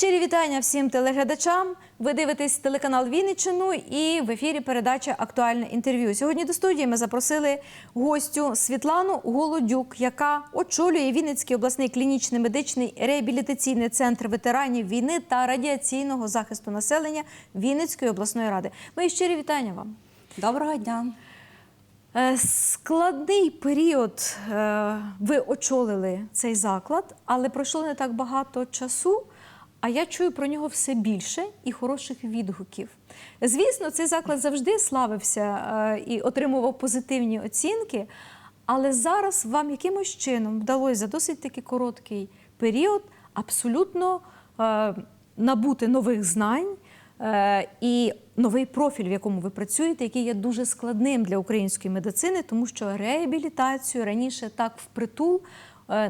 Щирі вітання всім телеглядачам. Ви дивитесь телеканал Вінниччину і в ефірі передача Актуальне інтерв'ю. Сьогодні до студії ми запросили гостю Світлану Голодюк, яка очолює Вінницький обласний клінічний медичний реабілітаційний центр ветеранів війни та радіаційного захисту населення Вінницької обласної ради. Мої щирі вітання вам. Доброго дня. Е, Складний період е, ви очолили цей заклад, але пройшло не так багато часу. А я чую про нього все більше і хороших відгуків. Звісно, цей заклад завжди славився е, і отримував позитивні оцінки, але зараз вам якимось чином вдалося за досить таки короткий період абсолютно е, набути нових знань е, і новий профіль, в якому ви працюєте, який є дуже складним для української медицини, тому що реабілітацією раніше так впритул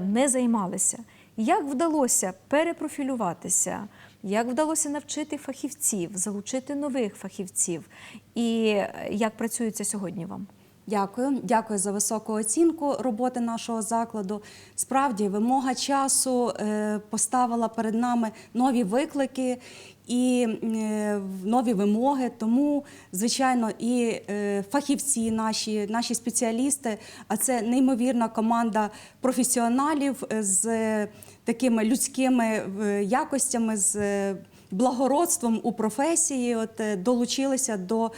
не займалися. Як вдалося перепрофілюватися? Як вдалося навчити фахівців, залучити нових фахівців? І е, як працюється сьогодні вам? Дякую, дякую за високу оцінку роботи нашого закладу. Справді, вимога часу е, поставила перед нами нові виклики і е, нові вимоги. Тому, звичайно, і е, фахівці, наші, наші спеціалісти, а це неймовірна команда професіоналів з такими людськими якостями. з Благородством у професії от долучилися до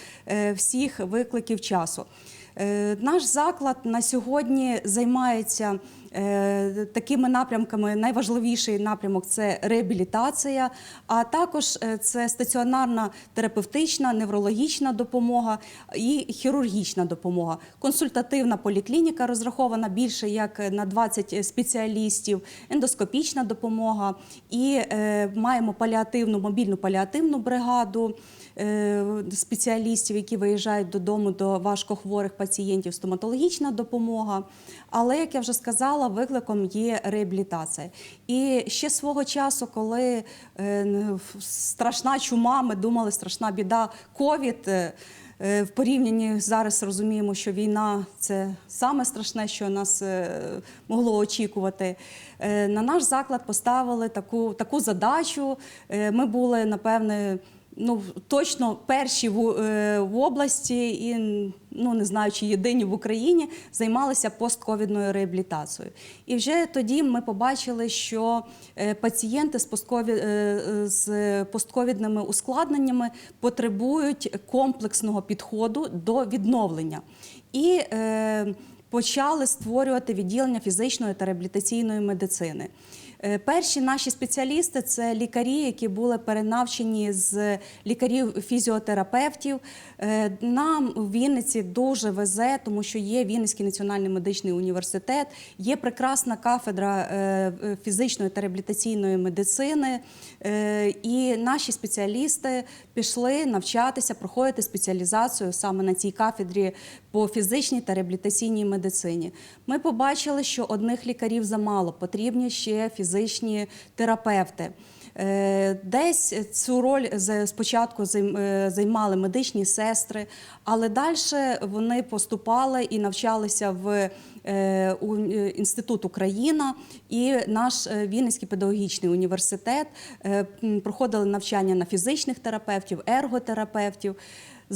всіх викликів часу. Е, Наш заклад на сьогодні займається е, такими напрямками. Найважливіший напрямок це реабілітація, а також е, це стаціонарна терапевтична, неврологічна допомога і хірургічна допомога. Консультативна поліклініка розрахована більше як на 20 спеціалістів, ендоскопічна допомога і маємо паліативну мобільну паліативну бригаду спеціалістів, які виїжджають додому до важкохворих пацієнтів, стоматологічна допомога. Але, як я вже сказала, викликом є реабілітація. І ще свого часу, коли е, страшна чума, ми думали, страшна біда, ковід. е, е, В порівнянні зараз розуміємо, що війна це саме страшне, що нас е, могло очікувати. Е, На наш заклад поставили таку, таку задачу. Е, Ми були, напевне, ну, точно перші в, е, в області і ну, не знаю, чи єдині в Україні займалися постковідною реабілітацією. І вже тоді ми побачили, що е, пацієнти з, посткові, е, з постковідними ускладненнями потребують комплексного підходу до відновлення. І е, почали створювати відділення фізичної та реабілітаційної медицини. Е, Перші наші спеціалісти це лікарі, які були перенавчені з лікарів-фізіотерапевтів. Е, Нам у Вінниці дуже везе, тому що є Вінницький національний медичний університет, є прекрасна кафедра е, фізичної та реабілітаційної медицини. І наші спеціалісти пішли навчатися, проходити спеціалізацію саме на цій кафедрі по фізичній та реабілітаційній медицині. Ми побачили, що одних лікарів замало, потрібні ще фізичні терапевти. Е, Десь цю роль спочатку е, займали медичні сестри, але далі вони поступали і навчалися в е, інститут Україна і наш Вінницький педагогічний університет проходили навчання на фізичних терапевтів, ерготерапевтів.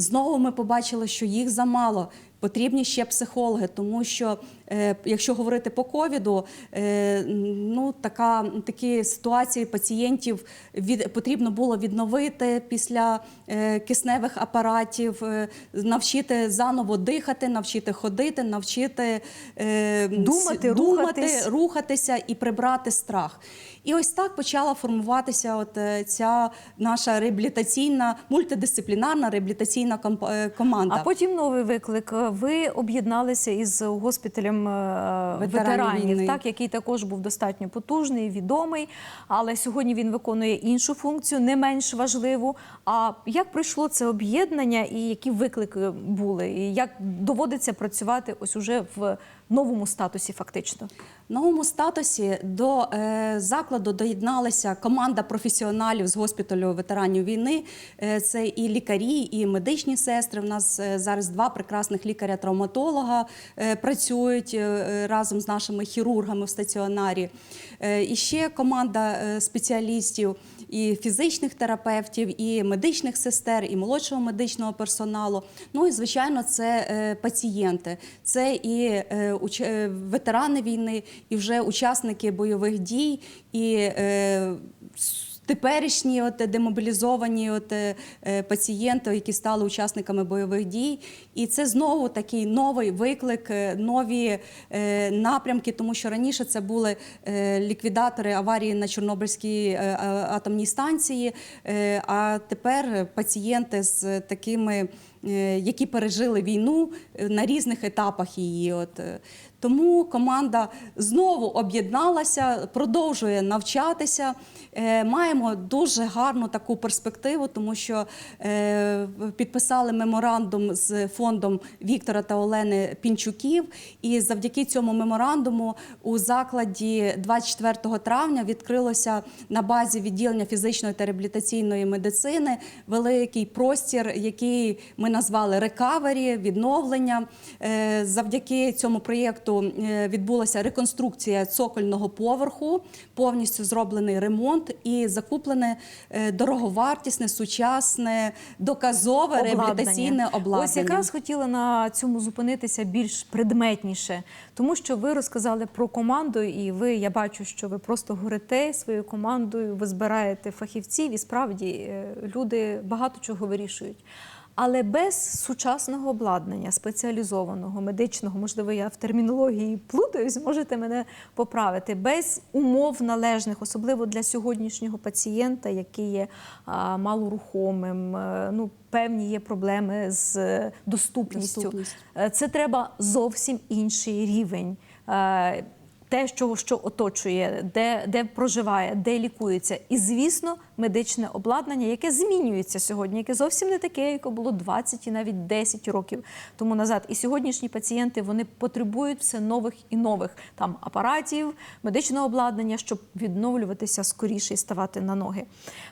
Знову ми побачили, що їх замало. Потрібні ще психологи, тому що е, якщо говорити по ковіду, е, ну така такі ситуації пацієнтів від потрібно було відновити після е, кисневих апаратів, е, навчити заново дихати, навчити ходити, навчити е, Думати, с- рухатись. рухатися і прибрати страх. І ось так почала формуватися от е, ця наша реабілітаційна мультидисциплінарна реабілітаційна е, команда. А потім новий виклик. Ви об'єдналися із госпіталем е, Ветеранів ветеранів, так який також був достатньо потужний, відомий. Але сьогодні він виконує іншу функцію, не менш важливу. А як пройшло це об'єднання, і які виклики були? І як доводиться працювати ось уже в новому статусі, фактично? В новому статусі до е, закладу доєдналася команда професіоналів з госпіталю ветеранів війни. Е, це і лікарі, і медичні сестри. У нас е, зараз два прекрасних лікаря-травматолога е, працюють е, разом з нашими хірургами в стаціонарі. Е, і ще команда е, спеціалістів, і фізичних терапевтів, і медичних сестер, і молодшого медичного персоналу. Ну і звичайно, це е, пацієнти, це і е, ветерани війни, і вже учасники бойових дій, і е, Теперішні от демобілізовані от, е, е, пацієнти, які стали учасниками бойових дій, і це знову такий новий виклик, е, нові е, напрямки, тому що раніше це були е, ліквідатори аварії на Чорнобильській атомній станції. А тепер пацієнти з такими, які пережили війну на різних етапах її. От тому команда знову об'єдналася, продовжує навчатися. Маємо дуже гарну таку перспективу, тому що підписали меморандум з фондом Віктора та Олени Пінчуків. І завдяки цьому меморандуму у закладі 24 травня відкрилося на базі відділення фізичної та реабілітаційної медицини великий простір, який ми назвали рекавері, відновлення. Е, Завдяки цьому проєкту е, відбулася реконструкція цокольного поверху, повністю зроблений ремонт і закуплене е, дороговартісне, сучасне, доказове реабілітаційне обладнання. Ось якраз хотіла на цьому зупинитися більш предметніше, тому що ви розказали про команду, і ви, я бачу, що ви просто горите своєю командою, ви збираєте фахівців, і справді е, люди багато чого вирішують. Але без сучасного обладнання, спеціалізованого, медичного, можливо, я в термінології плутаюсь, можете мене поправити, без умов належних, особливо для сьогоднішнього пацієнта, який є а, малорухомим, е, ну, певні є проблеми з е, доступністю. Доступність. Е, Це треба зовсім інший рівень. Те, що, що оточує, де, де проживає, де лікується. І, звісно, медичне обладнання, яке змінюється сьогодні, яке зовсім не таке, яке було 20 і навіть 10 років тому назад. І сьогоднішні пацієнти вони потребують все нових і нових там апаратів, медичного обладнання, щоб відновлюватися скоріше і ставати на ноги.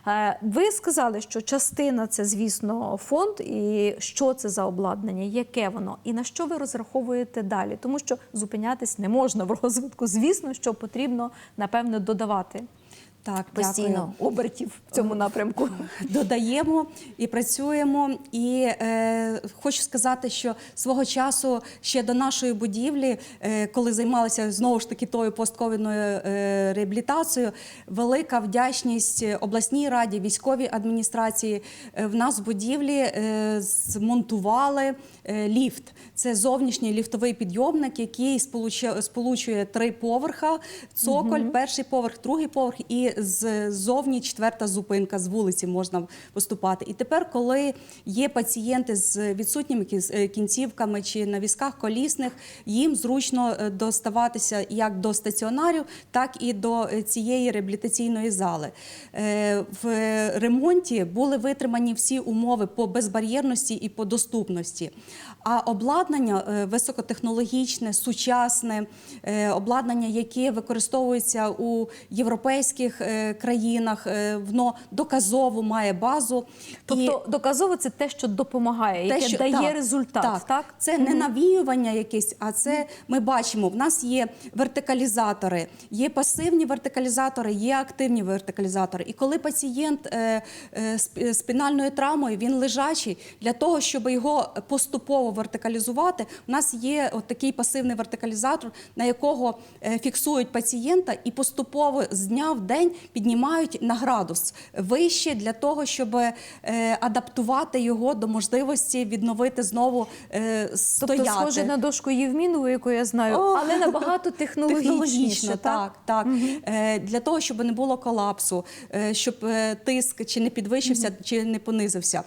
Е, Ви сказали, що частина це, звісно, фонд, і що це за обладнання, яке воно, і на що ви розраховуєте далі, тому що зупинятись не можна в розвитку. Звісно, що потрібно напевно додавати Так, постійно дякую. обертів в цьому напрямку. додаємо і працюємо. І е, хочу сказати, що свого часу ще до нашої будівлі, е, коли займалися знову ж таки тою постковідною е, реабілітацією, велика вдячність обласній раді, військовій адміністрації. Е, в нас в будівлі е, змонтували е, ліфт. Це зовнішній ліфтовий підйомник, який сполуче- сполучує три поверха: цоколь, перший поверх, другий поверх і ззовні четверта зупинка з вулиці можна поступати. І тепер, коли є пацієнти з відсутніми е, кінцівками чи на візках колісних, їм зручно е, доставатися як до стаціонарів, так і до е, цієї реабілітаційної зали. В ремонті були витримані всі умови по безбар'єрності і по доступності. А обладнання високотехнологічне, сучасне, обладнання, яке використовується у європейських країнах, е, воно доказово має базу. Тобто доказово це те, що допомагає, Те, яке що- дає так, результат. Так, Так, це не навіювання якесь, а це ми бачимо. В нас є вертикалізатори, є пасивні вертикалізатори, є активні вертикалізатори. І коли пацієнт е, е, спінальною травмою він лежачий, для того, щоб його поступово вертикалізувати, у нас є от такий пасивний вертикалізатор, на якого е, фіксують пацієнта і поступово з дня в день піднімають на градус вище для того, щоб е, адаптувати його до можливості відновити знову е, стояти. Тобто схоже на дошку Євмінову, яку я знаю, О, але набагато технологічніше. Технологічно, так, так. Е, для того, щоб не було колапсу, щоб тиск чи не підвищився, чи не понизився.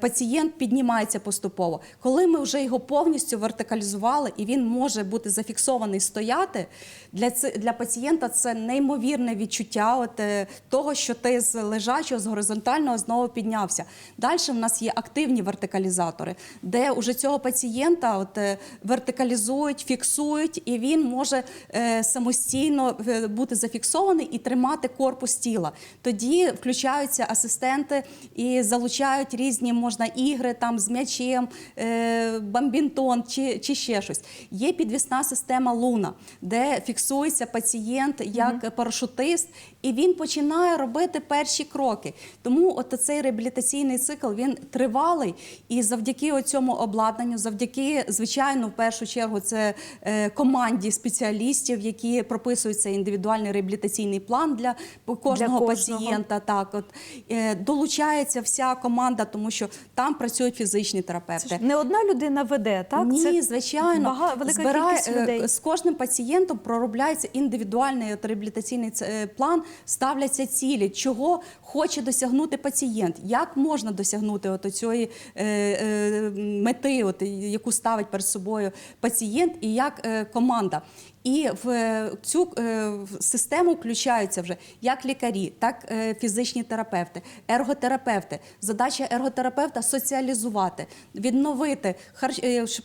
Пацієнт піднімається поступово. Коли ми вже його повністю вертикалізували, і він може бути зафіксований стояти, для, для пацієнта це неймовірне відчуття от, е, того, що ти з лежачого, з горизонтального знову піднявся. Далі в нас є активні вертикалізатори, де уже цього пацієнта от, е, вертикалізують, фіксують, і він може е, самостійно бути зафіксований і тримати корпус тіла. Тоді включаються асистенти і залучають різні можна ігри там з м'ячем, е, бамбінтон чи, чи ще щось. Є підвісна система Луна, де фіксується пацієнт як парашутист, і він починає робити перші кроки. Тому от цей реабілітаційний цикл він тривалий, і завдяки цьому обладнанню, завдяки, звичайно, в першу чергу, це е, команді спеціалістів, які прописують цей індивідуальний реабілітаційний план для кожного, кожного. пацієнта. Так, от е, долучається вся команда, тому що там працюють фізичні терапевти. Це ж не одна людина веде, так? Ні, Це звичайно. бага- велика Збирає- кількість е, людей. З кожним пацієнтом проробляється індивідуальний реабілітаційний план, ставляться цілі, чого хоче досягнути пацієнт, як можна досягнути от цієї е, е, мети, от, яку ставить перед собою пацієнт, і як е, команда. І в е, цю е, систему включаються вже як лікарі, так е, фізичні терапевти, ерготерапевти. Задача ерготерапевта соціалізувати, відновити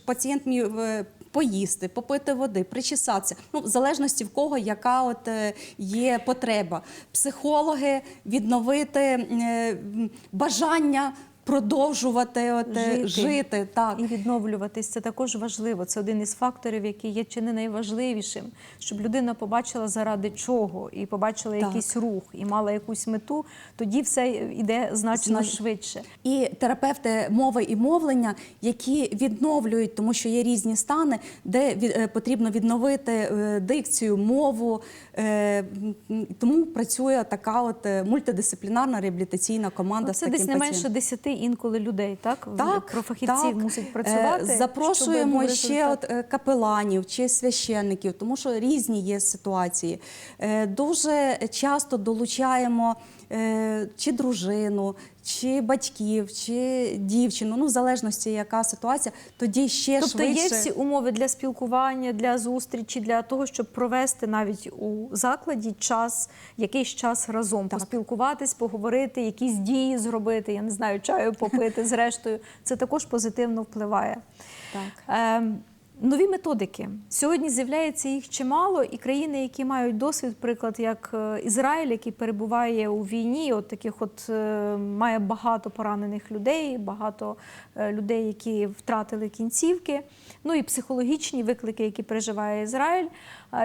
пацієнт міг е, поїсти, попити води, причесатися. Ну, в залежності в кого яка от е, є потреба. Психологи відновити е, бажання продовжувати от, е, жити. жити так. і відновлюватись. Це також важливо. Це один із факторів, який є чи не найважливішим, щоб людина побачила заради чого, і побачила так. якийсь рух, і мала якусь мету. Тоді все йде значно Зна... швидше. І терапевти мови і мовлення, які відновлюють, тому що є різні стани, де е, потрібно відновити е, дикцію, мову. Тому працює така от мультидисциплінарна реабілітаційна команда. Це з таким десь не пацієнтом. менше 10 інколи людей, так? Так, Про фахівців так. мусить працювати. Е, Запрошуємо ще от е, капеланів чи священників, тому що різні є ситуації. Е, Дуже часто долучаємо чи дружину, чи батьків, чи дівчину, ну в залежності, яка ситуація, тоді ще Тобто швидше. є всі умови для спілкування, для зустрічі, для того, щоб провести навіть у закладі час, якийсь час разом, Так. поспілкуватись, поговорити, якісь дії зробити, я не знаю, чаю попити зрештою. Це також позитивно впливає. Так. Ем, Нові методики сьогодні з'являється їх чимало, і країни, які мають досвід, приклад як е, Ізраїль, який перебуває у війні, от таких от е, має багато поранених людей, багато е, людей, які втратили кінцівки. Ну і психологічні виклики, які переживає Ізраїль.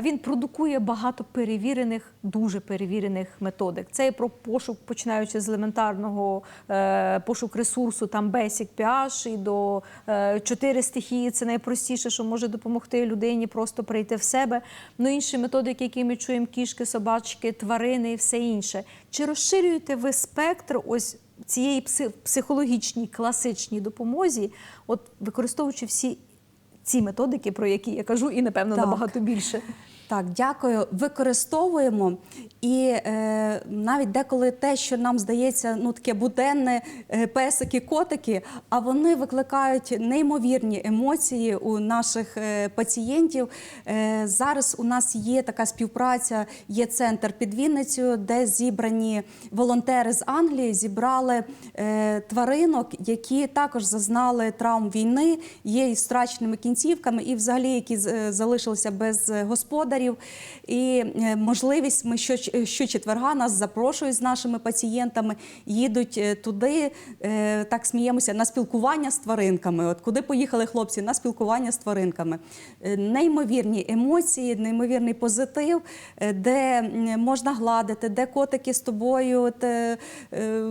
Він продукує багато перевірених, дуже перевірених методик. Це і про пошук, починаючи з елементарного е, пошук ресурсу, там Basic PH, і до е, чотири стихії. Це найпростіше, що може допомогти людині просто прийти в себе. Ну інші методики, які ми чуємо, кішки, собачки, тварини і все інше. Чи розширюєте ви спектр ось цієї пси- психологічній класичній допомозі, от використовуючи всі ці методики, про які я кажу, і напевно Так. набагато більше. Так, дякую. Використовуємо і е, навіть деколи те, що нам здається, ну таке буденне е, песики, котики, а вони викликають неймовірні емоції у наших е, пацієнтів. Е, зараз у нас є така співпраця, є центр під Вінницею, де зібрані волонтери з Англії, зібрали е, тваринок, які також зазнали травм війни, є із страченими кінцівками, і взагалі які е, залишилися без е, господарів. І е, можливість ми що, щочетверга нас запрошують з нашими пацієнтами, їдуть е, туди, е, так сміємося, на спілкування з тваринками. От куди поїхали хлопці на спілкування з тваринками. Е, Неймовірні емоції, неймовірний позитив, е, де можна гладити, де котики з тобою от, е, е,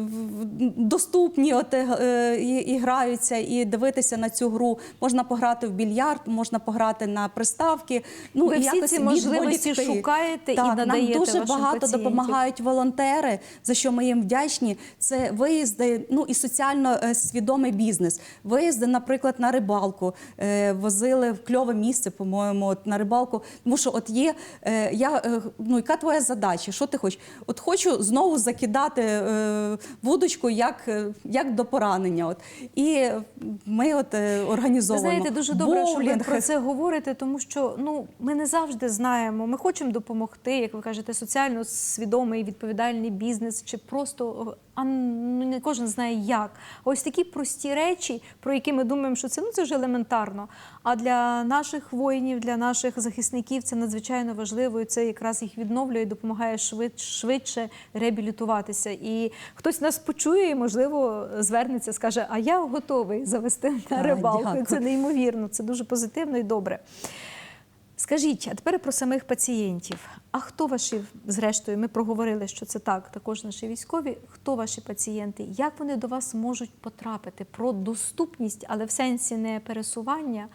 доступні, от, е, і, і граються, і дивитися на цю гру. Можна пограти в більярд, можна пограти на приставки. Ну, Ви всі ці можливості відволікти. шукаєте і надаєте Нам дуже вашим багато пацієнтів. допомагають волонтери, за що ми їм вдячні. Це виїзди, ну і соціально е, свідомий бізнес. Виїзди, наприклад, на рибалку. Е, Возили в кльове місце, по-моєму, на рибалку. Тому що от є, е, я, ну яка твоя задача? Що ти хочеш? От хочу знову закидати вудочку як, як до поранення. От. І ми от е, Ви знаєте, дуже добре, що ви про це говорите, тому що ну ми не завжди знаємо. Ми хочемо допомогти, як ви кажете, соціально свідомий відповідальний бізнес, чи просто а ну, не кожен знає як. Ось такі прості речі, про які ми думаємо, що це ну це ж елементарно. А для наших воїнів, для наших захисників це надзвичайно важливо. І це якраз їх відновлює і допомагає швид, швидше реабілітуватися. І хтось нас почує, і можливо звернеться, скаже: А я готовий завести на рибалку. Це неймовірно, це дуже позитивно і добре. Скажіть, а тепер про самих пацієнтів. А хто ваші, зрештою, ми проговорили, що це так, також наші військові. Хто ваші пацієнти? Як вони до вас можуть потрапити? Про доступність, але в сенсі не пересування,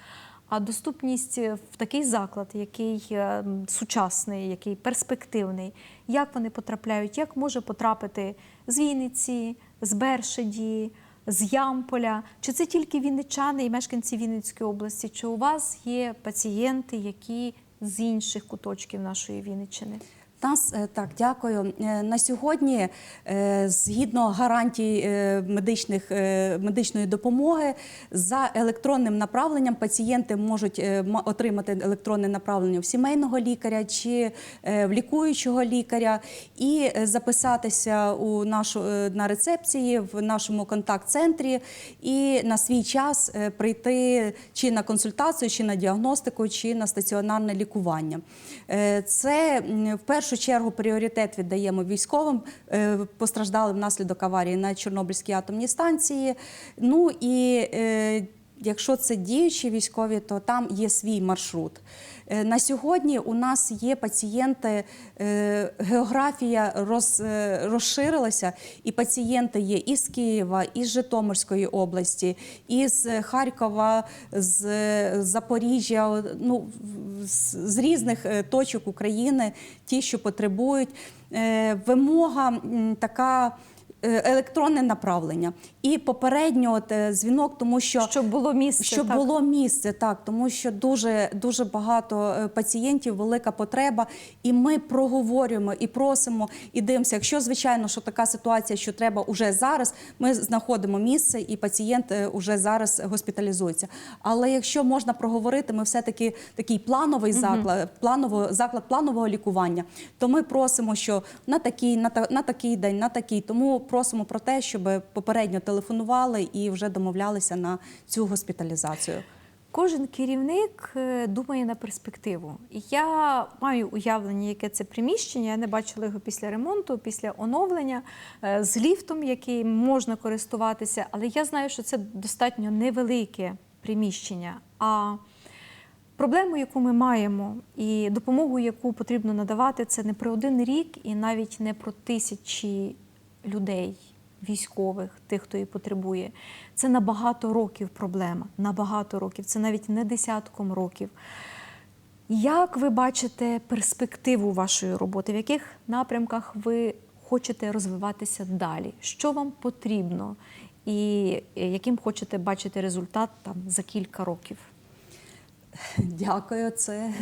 а доступність в такий заклад, який е, сучасний, який перспективний. Як вони потрапляють? Як може потрапити з Вінниці, з Бершаді, з Ямполя? Чи це тільки вінничани і мешканці Вінницької області? Чи у вас є пацієнти, які з інших куточків нашої Вінниччини? Нас е, так, дякую. Е, На сьогодні, е, згідно гарантій медичних медичної допомоги, за електронним направленням пацієнти можуть отримати електронне направлення в сімейного лікаря чи в лікуючого лікаря і записатися у нашу на рецепції в нашому контакт-центрі і на свій час прийти чи на консультацію, чи на діагностику, чи на стаціонарне лікування. Це в першу чергу пріоритет віддаємо військовим е, постраждалим внаслідок аварії на Чорнобильській атомній станції. Ну і е, Якщо це діючі військові, то там є свій маршрут. Е, На сьогодні у нас є пацієнти, е, географія роз, е, розширилася, і пацієнти є із Києва, із Житомирської області, із Харкова, з Запоріжжя, ну, з різних точок України, ті, що потребують. Вимога така. Е, Електронне направлення і попередньо от, е, дзвінок, тому що Щоб було місце. щоб так? було місце, так тому що дуже дуже багато е, пацієнтів, велика потреба, і ми проговорюємо і просимо і дивимося. Якщо звичайно, що така ситуація, що треба уже зараз, ми знаходимо місце, і пацієнт уже зараз госпіталізується. Але якщо можна проговорити, ми все таки такий плановий заклад, планово заклад планового лікування, то ми просимо, що на такий, на, та- на такий день, на такий. Тому просимо про те, щоб попередньо телефонували і вже домовлялися на цю госпіталізацію. Кожен керівник е, думає на перспективу. Я маю уявлення, яке це приміщення. Я не бачила його після ремонту, після оновлення е, з ліфтом, яким можна користуватися. Але я знаю, що це достатньо невелике приміщення. А проблему, яку ми маємо, і допомогу, яку потрібно надавати, це не про один рік і навіть не про тисячі людей, військових, тих, хто її потребує. Це на багато років проблема. На багато років. Це навіть не десятком років. Як ви бачите перспективу вашої роботи? В яких напрямках ви хочете розвиватися далі? Що вам потрібно? І е, яким хочете бачити результат там за кілька років? Дякую. Це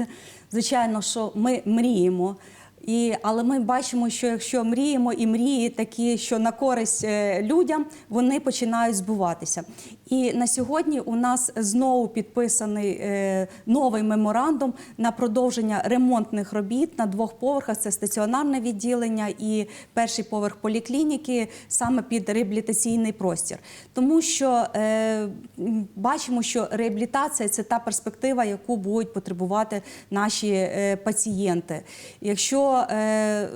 звичайно, що ми мріємо. І, але ми бачимо, що якщо мріємо і мрії такі, що на користь е, людям, вони починають збуватися. І на сьогодні у нас знову підписаний е, новий меморандум на продовження ремонтних робіт на двох поверхах. Це стаціонарне відділення і перший поверх поліклініки саме під реабілітаційний простір. Тому що е, бачимо, що реабілітація це та перспектива, яку будуть потребувати наші е, пацієнти. Якщо е,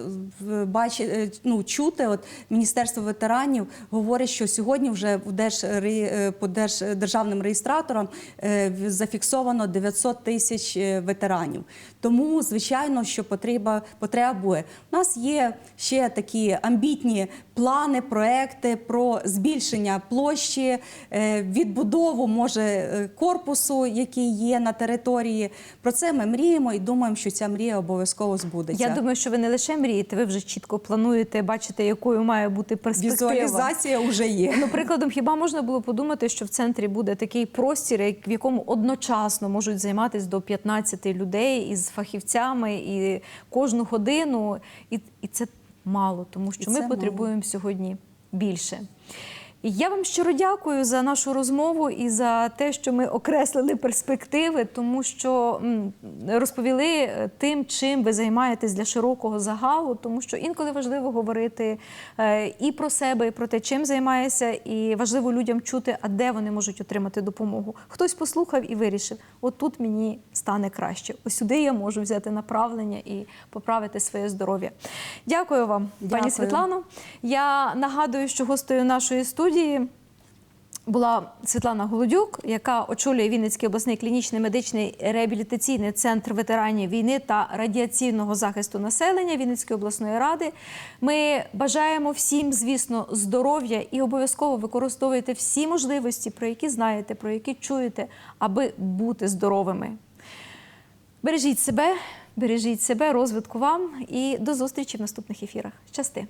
бачи, е, ну, чути, от Міністерство ветеранів говорить, що сьогодні вже в Держре- е, по Держ- державним реєстраторам е, зафіксовано 900 тисяч е, ветеранів. Тому, звичайно, що потреба, буде. У нас є ще такі амбітні плани, проекти про збільшення площі, е, відбудову може корпусу, який є на території. Про це ми мріємо і думаємо, що ця мрія обов'язково збудеться. Думаю, що ви не лише мрієте, ви вже чітко плануєте, бачите, якою має бути перспектива. Візуалізація вже є. Ну, прикладом, хіба можна було подумати, що в центрі буде такий простір, в якому одночасно можуть займатися до 15 людей із фахівцями і кожну годину, і, і це мало, тому що І ми це мало. потребуємо сьогодні більше. Я вам щиро дякую за нашу розмову і за те, що ми окреслили перспективи, тому що розповіли е, тим, чим ви займаєтесь для широкого загалу, тому що інколи важливо говорити е, і про себе, і про те, чим займаєшся, і важливо людям чути, а де вони можуть отримати допомогу. Хтось послухав і вирішив, от тут мені стане краще. Ось сюди я можу взяти направлення і поправити своє здоров'я. Дякую вам, Дякую. пані Світлано. Я нагадую, що гостею нашої студії була Світлана Голодюк, яка очолює Вінницький обласний клінічний медичний реабілітаційний центр ветеранів війни та радіаційного захисту населення Вінницької обласної ради. Ми бажаємо всім, звісно, здоров'я і обов'язково використовуйте всі можливості, про які знаєте, про які чуєте, аби бути здоровими. Бережіть себе, бережіть себе, розвитку вам і до зустрічі в наступних ефірах. Щасти!